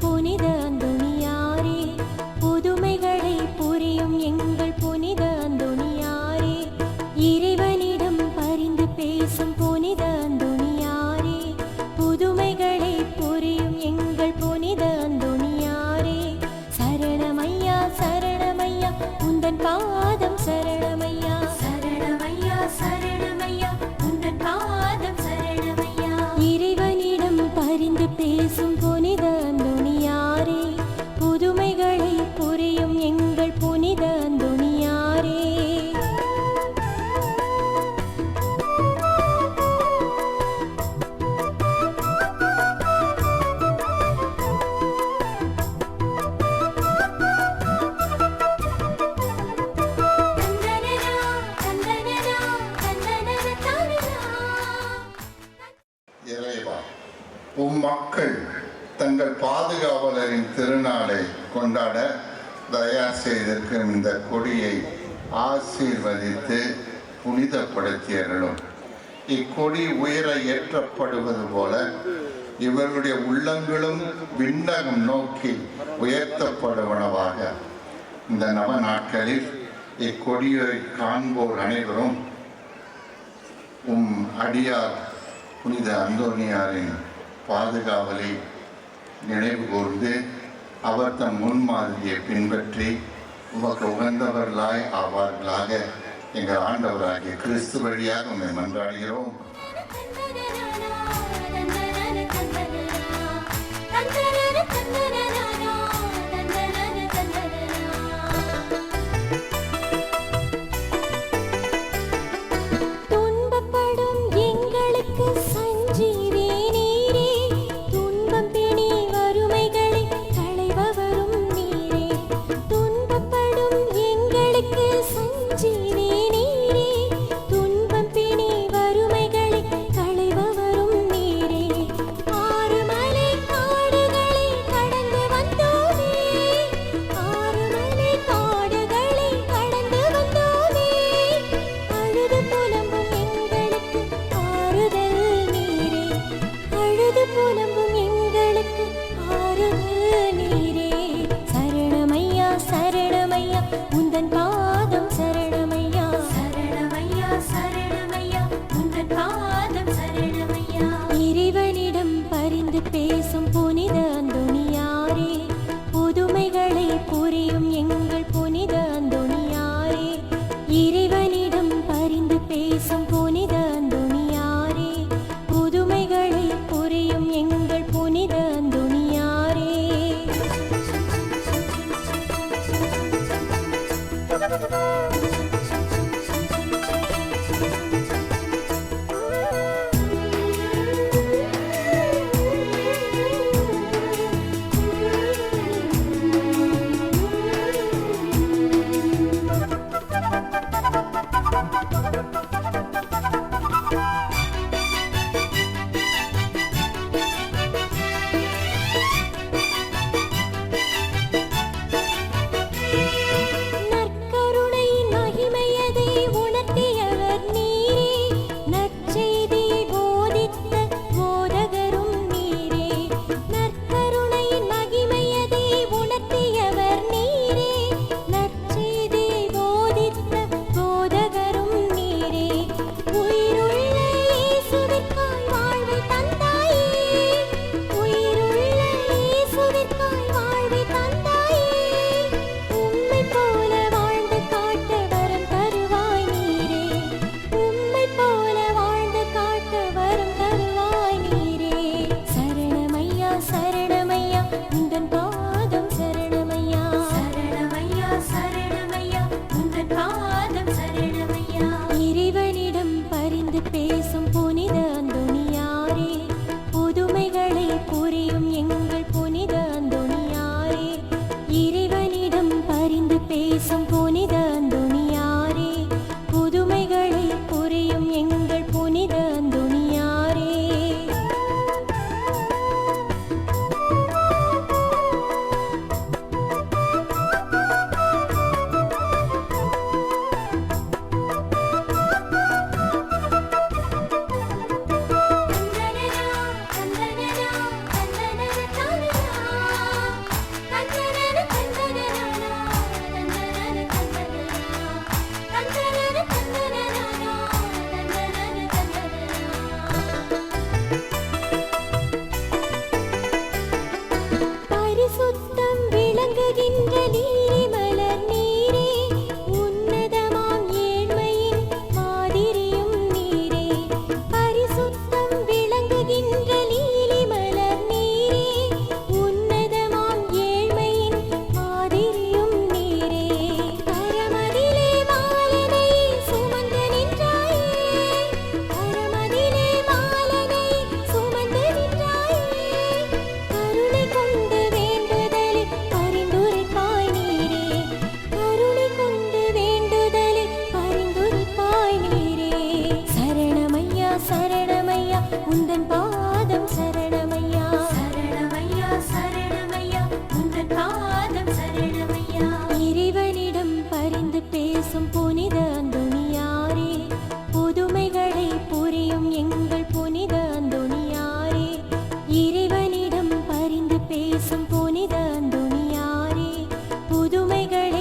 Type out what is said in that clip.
புனித உம் மக்கள் தங்கள் பாதுகாவலரின் திருநாளை கொண்டாட தயார் செய்திருக்கும் இந்த கொடியை ஆசீர்வதித்து புனிதப்படுத்தியர்களும் இக்கொடி உயர ஏற்றப்படுவது போல இவர்களுடைய உள்ளங்களும் விண்ணகம் நோக்கி உயர்த்தப்படுவனவாக. இந்த நவ நாட்களில் இக்கொடியை காண்போர் அனைவரும் உம் அடியார் புனித அந்தோனியாரின் பாதுகாவலை நினைவு கூர்ந்து அவர் தம் முன்மாதிரியை பின்பற்றி உமக்கு உகந்தவர்களாய் ஆவார்களாக. எங்கள் ஆண்டவராகிய கிறிஸ்து வழியாக உண்மை மன்றாடுகிறோம். உந்தன் பாதம் கதைகள்